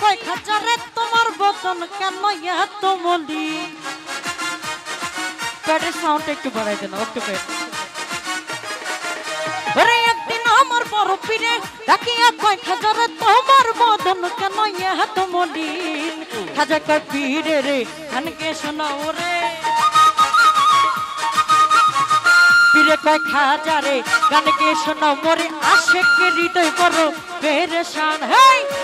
কয় খাজারে, তোমার বদন কেন এত মলি? প্যাডের সাউন্ড একটু বাড়াই দেন একটু প্যাড ওরে একদিন আমার বড় পীরে ডাকিয়া কয়, খাজারে, তোমার বদন কেন এত মলি? খাজা কয়, পীরে রে মোরে আশেক হৃদয় বড় পেরেশান। হেই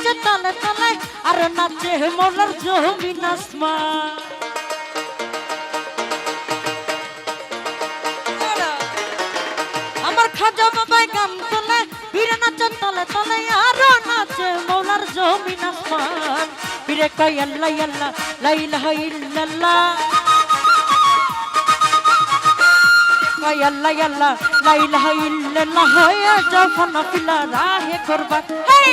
নাচে তালে তালে, আর নাচে মোলার জমিন আসমা আমার খাজা বাবাই গান তুলে পীরে নাচে তালে তালে, আর নাচে মোলার জমিন আসমান পীরে কয়, আল্লাহ আল্লাহ লাইলাহা ইল্লাল্লাহ। কয়, আল্লাহ আল্লাহ, লা ইলাহা ইল্লাল্লাহ যখন ফিলা, রাহে কুরবান হেই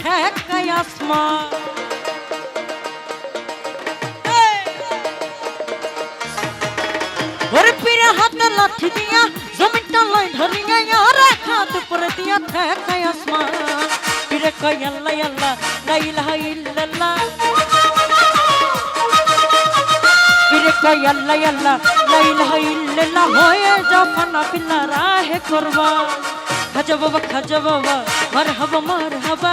ঠেকাই আসমা ওরে পীরে হাতে লাঠি দিয়া, জমিনটা লয় ধরিয়া আর খাত উপরে দিয়া ঠেকাই আসমা পীরে কয়, আল্লাহ আল্লাহ, লা ইলাহা ইল্লাল্লাহ। পীরে কয়, আল্লাহ আল্লাহ, লা ইলাহা ইল্লাল্লাহ, হয়ে যখন পিল্লা রাহে করবা। খাজা বাবা খাজা বাবা, মারহাবা মারহাবা।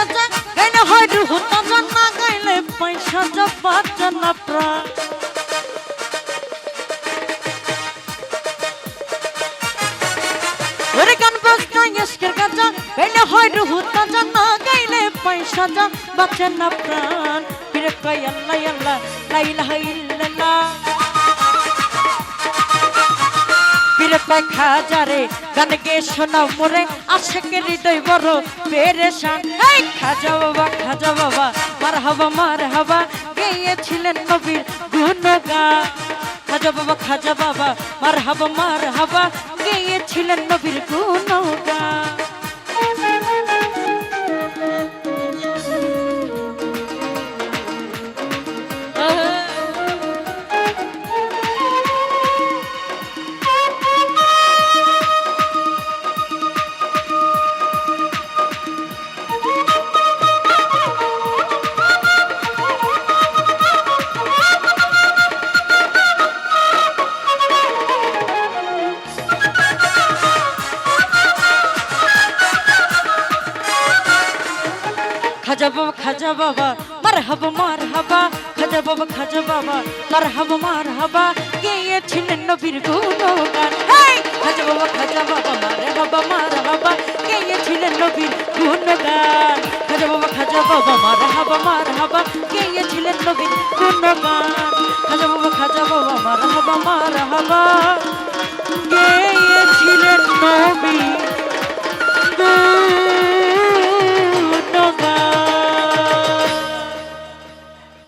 সাজা গাইলে হয় রুহ তাজা না গাইলে পয়সা যা বাজা না প্রাণ ওরে গান বাজনা, ইস্কের গাজা গাইলে হয় রুহ তাজা না গাইলে পয়সা যা বাজা না প্রাণ। ফিরে কয় আল্লাহ আল্লাহ লাইলা ইল্লাল্লাহ। ফিরে যারে, গান গে শোনাও মোরে, আশেকে হৃদয় বড় পেরেশান। এই, খাজা বাবা খাজা বাবা, মার হাবা মার হাবা, গেয়েছিলেন নবীর গুণগান। খাজা বাবা খাজা বাবা, মার হাবা মার হাবা, গেয়েছিলেন নবীর গুণগান। খাজা বাবা খাজা বাবা মার হাবা মার হাবা খাজা বাবা খাজা বাবা মার হাবা মার হাবা গেয়েছিলেন নবীর গুণগান। হেই! খাজা বাবা খাজা বাবা মার হাবা মার হাবা গেয়েছিলেন নবীর গুণগান। খাজা বাবা খাজা বাবা মার হাবা মার হাবা গেয়েছিলেন নবীর বাবা খাজা বাবা মার হাবা মার হাবা গেয়েছিলেন নবীর